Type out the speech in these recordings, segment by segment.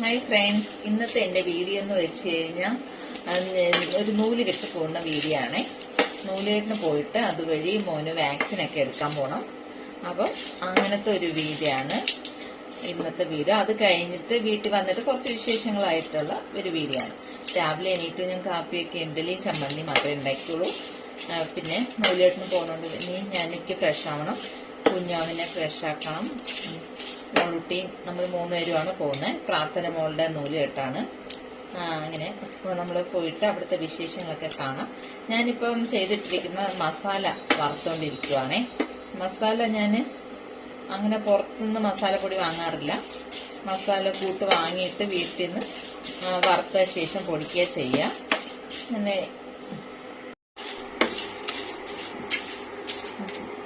Hi friends ഇന്നത്തെ എന്റെ video എന്ന് വെച്ച് കഴിഞ്ഞാൽ ഒരു നൂൽ കെട്ട് പോകുന്ന വീഡിയോ ആണേ. പോയിട്ട് അതുവഴി മോന് വാക്സിനൊക്കെ എടുക്കാൻ പോണം. അപ്പം അങ്ങനത്തെ ഒരു വീഡിയോ ആണ് ഇന്നത്തെ വീഡിയോ അത് കഴിഞ്ഞിട്ട് വീട്ടിൽ വന്നിട്ട് കുറച്ച് വിശേഷങ്ങളായിട്ടുള്ള ഒരു വീഡിയോ ആണ്. രാവിലെ എണീറ്റ് ഞാൻ കാപ്പിയൊക്കെ ഇഡലി ചമ്മന്തി മാത്രമേ ഉണ്ടാക്കിയുള്ളൂ പിന്നെ നൂലുകെട്ടിന് പോകുന്നുണ്ട് ഇനി ഞാൻ എനിക്ക് ഫ്രഷ് ആവണം. കുഞ്ഞാവിനെ ഫ്രഷ് ആക്കണം. ഉം. മോളുട്ടി നമ്മൾ മൂന്നുപേരുമാണ് പോകുന്നത്. പ്രാർത്ഥന മോളുടെ നൂലുകെട്ടാണ് അങ്ങനെ നമ്മൾ പോയിട്ട് അവിടുത്തെ വിശേഷങ്ങളൊക്കെ കാണാം. ഞാനിപ്പം ചെയ്തിട്ടിരിക്കുന്ന മസാല വറുത്തോണ്ടിരിക്കുവാണേ. മസാല ഞാൻ അങ്ങനെ പുറത്തുനിന്ന് മസാലപ്പൊടി വാങ്ങാറില്ല. മസാല കൂട്ട് വാങ്ങിയിട്ട് വീട്ടിൽ നിന്ന് വറുത്ത ശേഷം പൊടിക്കുക ചെയ്യുക അങ്ങനെ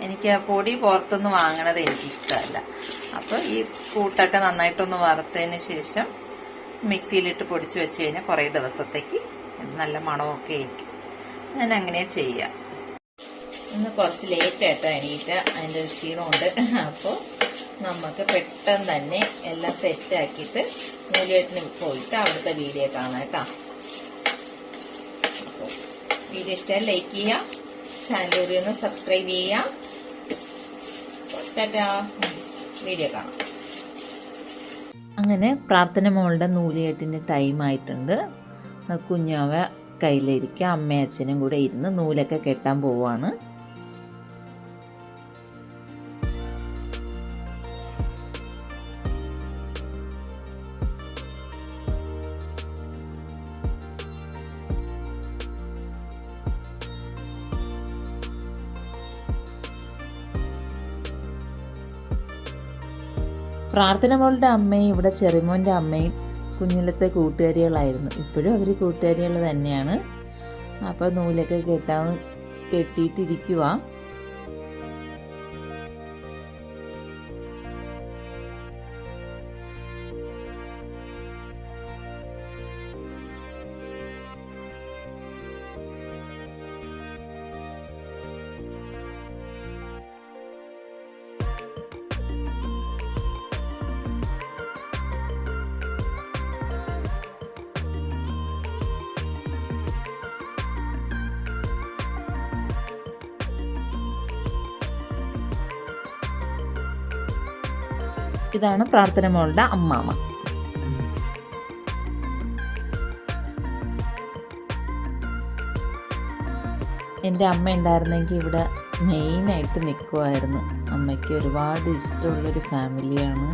എനിക്ക് ആ പൊടി പുറത്തുനിന്ന് വാങ്ങണത് എനിക്കിഷ്ടമല്ല. അപ്പോൾ ഈ കൂട്ടൊക്കെ നന്നായിട്ടൊന്ന് വറുത്തതിന് ശേഷം മിക്സിയിലിട്ട് പൊടിച്ച് വെച്ച് കഴിഞ്ഞാൽ കുറേ ദിവസത്തേക്ക് നല്ല മണമൊക്കെ ആയിരിക്കും. ഞാൻ അങ്ങനെ ചെയ്യാം. ഇന്ന് കുറച്ച് ലേറ്റ് ആയിട്ടോ എണീറ്റ. അതിന്റെ ഒരു ക്ഷീണമുണ്ട്. അപ്പോൾ നമുക്ക് പെട്ടെന്ന് തന്നെ എല്ലാം സെറ്റ് ആക്കിയിട്ട് നൂലിയേട്ടിന് പോയിട്ട് അവിടുത്തെ വീഡിയോ കാണാം കേട്ടോ. വീഡിയോ ഇഷ്ടമായി ലൈക്ക് ചെയ്യുക. ചാനൽ ഒന്ന് സബ്സ്ക്രൈബ് ചെയ്യുക. ടാറ്റാ. വീഡിയോ കാണാം. അങ്ങനെ പ്രാർത്ഥന മോളുടെ നൂലുകെട്ടിന്റെ ടൈം ആയിട്ടുണ്ട്. കുഞ്ഞാവ കയ്യിലിരിക്കുക അമ്മയും അച്ഛനും കൂടെ ഇരുന്ന് നൂലൊക്കെ കെട്ടാൻ പോവാണ്. പ്രാർത്ഥന മോളുടെ അമ്മയും ഇവിടെ ചെറിമോന്റെ അമ്മയും കുഞ്ഞിലത്തെ കൂട്ടുകാരികളായിരുന്നു. ഇപ്പോഴും അവർ കൂട്ടുകാരികൾ തന്നെയാണ്. അപ്പോൾ നൂലൊക്കെ കെട്ടാൻ കെട്ടിയിട്ടിരിക്കുക ഇതാണ് പ്രാർത്ഥന മോളുടെ അമ്മാമ. എന്റെ അമ്മ ഉണ്ടായിരുന്നെങ്കിൽ ഇവിടെ മെയിനായിട്ട് നിൽക്കുമായിരുന്നു അമ്മയ്ക്ക് ഒരുപാട് ഇഷ്ടമുള്ളൊരു ഫാമിലിയാണ്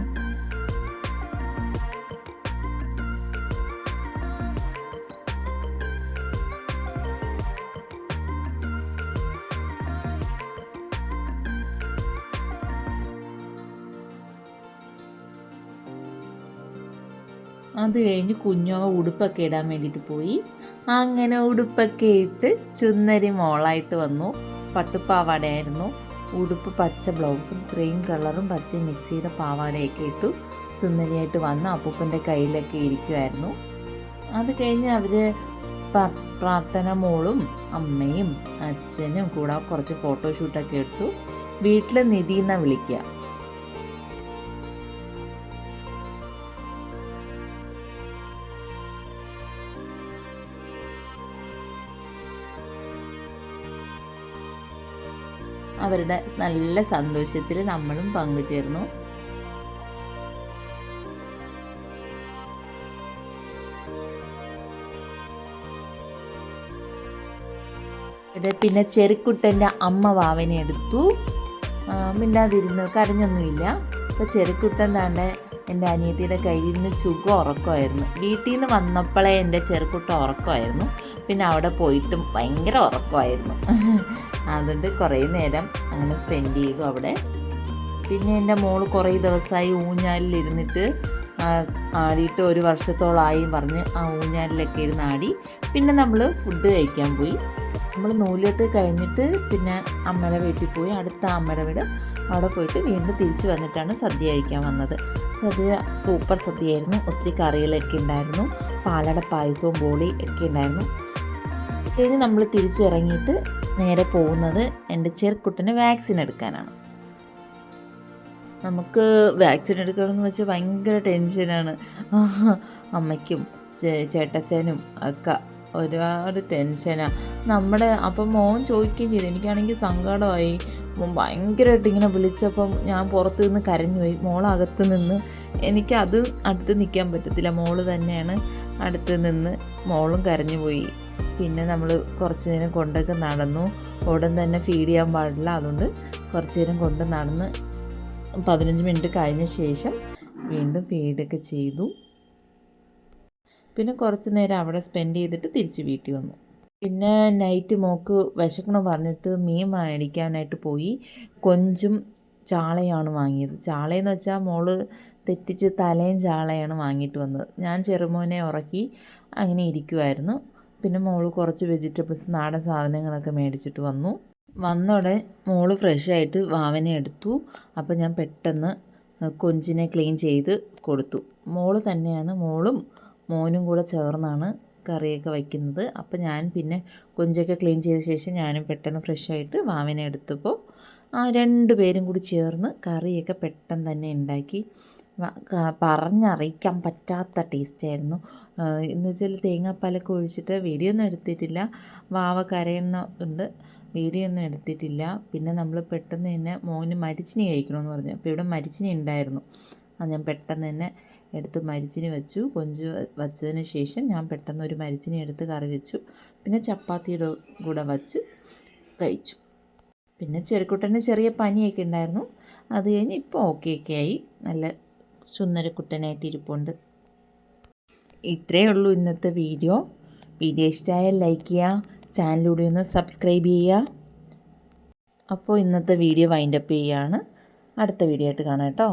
അത് കഴിഞ്ഞ് കുഞ്ഞോവ ഉടുപ്പൊക്കെ ഇടാൻ വേണ്ടിയിട്ട് പോയി. അങ്ങനെ ഉടുപ്പൊക്കെ ഇട്ട് ചുന്നരി മോളായിട്ട് വന്നു. പട്ടുപ്പാവാടയായിരുന്നു. ഉടുപ്പ് പച്ച ബ്ലൗസും ക്രീം കളറും പച്ച മിക്സിയുടെ പാവാടയൊക്കെ ഇട്ടു ചുന്നരിയായിട്ട് വന്ന് അപ്പൂപ്പന്റെ കയ്യിലൊക്കെ ഇരിക്കുമായിരുന്നു അത് കഴിഞ്ഞ് അവർ പ്രാർത്ഥന മോളും അമ്മയും അച്ഛനും കൂടെ കുറച്ച് ഫോട്ടോഷൂട്ടൊക്കെ എടുത്തു. വീട്ടിൽ നിധി എന്നാണ് വിളിക്കുക. അവരുടെ നല്ല സന്തോഷത്തിൽ നമ്മളും പങ്കുചേർന്നു. പിന്നെ ചെറുക്കുട്ടന്റെ അമ്മ വാവനെ എടുത്തു. മിണ്ടാതിരുന്ന് കരഞ്ഞൊന്നുമില്ല. അപ്പോൾ ചെറുക്കുട്ടൻ താണ്ട് എന്റെ അനിയത്തിയുടെ കയ്യിൽ നിന്ന് സുഖം ഉറക്കമായിരുന്നു. വീട്ടിൽ നിന്ന് വന്നപ്പോഴേ എന്റെ ചെറുക്കുട്ട ഉറക്കമായിരുന്നു. പിന്നെ അവിടെ പോയിട്ടും ഭയങ്കര ഉറക്കമായിരുന്നു. അതുകൊണ്ട് കുറേ നേരം അങ്ങനെ സ്പെൻഡ് ചെയ്തു അവിടെ. പിന്നെ എന്റെ മോൾ കുറേ ദിവസമായി ആ, ആടിയിട്ട് ഒരു വർഷത്തോളമായി പറഞ്ഞ് ആ ഊഞ്ഞാലിലൊക്കെ ഇരുന്ന് ആടി. പിന്നെ നമ്മൾ ഫുഡ് കഴിക്കാൻ പോയി. നമ്മൾ നൂലിട്ട് കഴിഞ്ഞിട്ട് പിന്നെ അമ്മയുടെ വീട്ടിൽ പോയി. അടുത്ത അമ്മയുടെ വീട് അവിടെ പോയിട്ട് വീണ്ടും തിരിച്ചു വന്നിട്ടാണ് സദ്യ കഴിക്കാൻ വന്നത്. സദ്യ സൂപ്പർ സദ്യയായിരുന്നു. ഒത്തിരി കറികളൊക്കെ ഉണ്ടായിരുന്നു. പാലട പായസവും ബോളി ഒക്കെ ഉണ്ടായിരുന്നു. കഴിഞ്ഞ് നമ്മൾ തിരിച്ചിറങ്ങിയിട്ട് നേരെ പോകുന്നത് എന്റെ ചെറുക്കുട്ടന് വാക്സിൻ എടുക്കാനാണ്. നമുക്ക് വാക്സിൻ എടുക്കണമെന്ന് വെച്ചാൽ ഭയങ്കര ടെൻഷനാണ്. അമ്മയ്ക്കും ചേട്ടച്ചനും ഒക്കെ ഒരുപാട് ടെൻഷനാണ് നമ്മുടെ അപ്പം മോൻ ചോദിക്കുകയും ചെയ്തു. എനിക്കാണെങ്കിൽ സങ്കടമായി. ഭയങ്കരമായിട്ട് ഇങ്ങനെ വിളിച്ചപ്പം ഞാൻ പുറത്ത് നിന്ന് കരഞ്ഞു പോയി. മോളകത്ത് നിന്ന് എനിക്കത് അടുത്ത് നിൽക്കാൻ പറ്റത്തില്ല. മോൾ തന്നെയാണ് അടുത്ത് നിന്ന് മോളും കരഞ്ഞു പോയി. പിന്നെ നമ്മൾ കുറച്ച് നേരം കൊണ്ടൊക്കെ നടന്നു. ഉടൻ തന്നെ ഫീഡ് ചെയ്യാൻ പാടില്ല. അതുകൊണ്ട് കുറച്ച് നേരം കൊണ്ട് നടന്ന് പതിനഞ്ച് മിനിറ്റ് കഴിഞ്ഞ ശേഷം വീണ്ടും ഫീഡൊക്കെ ചെയ്തു. പിന്നെ കുറച്ച് നേരം അവിടെ സ്പെൻഡ് ചെയ്തിട്ട് തിരിച്ച് വീട്ടിൽ വന്നു. പിന്നെ നൈറ്റ് മോക്ക് വിശക്കണം പറഞ്ഞിട്ട് മീൻ മേടിക്കാനായിട്ട് പോയി. കൊഞ്ചും ചാളയാണ് വാങ്ങിയത്. ചാളയെന്ന് വെച്ചാൽ മോൾ തെറ്റിച്ച് തലയും ചാളയാണ് വാങ്ങിയിട്ട് വന്നത്. ഞാൻ ചെറുമോനെ ഉറക്കി അങ്ങനെ ഇരിക്കുമായിരുന്നു പിന്നെ മോൾ കുറച്ച് വെജിറ്റബിൾസ് നാടൻ സാധനങ്ങളൊക്കെ മേടിച്ചിട്ട് വന്നു. വന്നോടെ മോൾ ഫ്രഷ് ആയിട്ട് വാവനെ എടുത്തു. അപ്പോൾ ഞാൻ പെട്ടെന്ന് കൊഞ്ചിനെ ക്ലീൻ ചെയ്ത് കൊടുത്തു. മോൾ തന്നെയാണ് മോളും മോനും കൂടെ ചേർന്നാണ് കറിയൊക്കെ വയ്ക്കുന്നത് അപ്പോൾ ഞാൻ പിന്നെ കൊഞ്ചൊക്കെ ക്ലീൻ ചെയ്ത ശേഷം ഞാനും പെട്ടെന്ന് ഫ്രഷ് ആയിട്ട് വാവനെ എടുത്തപ്പോൾ ആ രണ്ട് പേരും കൂടി ചേർന്ന് കറിയൊക്കെ പെട്ടെന്ന് തന്നെ ഉണ്ടാക്കി. പറഞ്ഞറിയിക്കാൻ പറ്റാത്ത ടേസ്റ്റായിരുന്നു എന്ന് വെച്ചാൽ തേങ്ങാപ്പാലൊക്കെ ഒഴിച്ചിട്ട് വീഡിയോ ഒന്നും എടുത്തിട്ടില്ല. വാവ കരയുന്ന ഉണ്ട് വീഡിയോ ഒന്നും എടുത്തിട്ടില്ല. പിന്നെ നമ്മൾ പെട്ടെന്ന് തന്നെ മോന് മരിച്ചിനി കഴിക്കണമെന്ന് പറഞ്ഞു. അപ്പോൾ ഇവിടെ മരിച്ചിനി ഉണ്ടായിരുന്നു. അത് ഞാൻ പെട്ടെന്ന് തന്നെ എടുത്ത് മരിച്ചിനി വെച്ചു. കൊഞ്ച് വച്ചതിന് ശേഷം ഞാൻ പെട്ടെന്ന് ഒരു മരിച്ചിനി എടുത്ത് കറി വെച്ചു. പിന്നെ ചപ്പാത്തിയുടെ കൂടെ വച്ച് കഴിച്ചു. പിന്നെ ചെറുക്കുട്ടന് ചെറിയ പനിയൊക്കെ ഉണ്ടായിരുന്നു. അത് കഴിഞ്ഞ് ഇപ്പോൾ ഓക്കെ ഒക്കെ ആയി. നല്ല സുന്ദരക്കുട്ടനായിട്ട് ഇരിപ്പുണ്ട് ഇത്രയേ ഉള്ളൂ ഇന്നത്തെ വീഡിയോ. വീഡിയോ ഇഷ്ടമായാൽ ലൈക്ക് ചെയ്യുക ചാനലിലൂടെ ഒന്ന് സബ്സ്ക്രൈബ് ചെയ്യുക. അപ്പോൾ ഇന്നത്തെ വീഡിയോ വൈൻഡപ്പ് ചെയ്യുകയാണ്. അടുത്ത വീഡിയോ ആയിട്ട് കാണാം കേട്ടോ.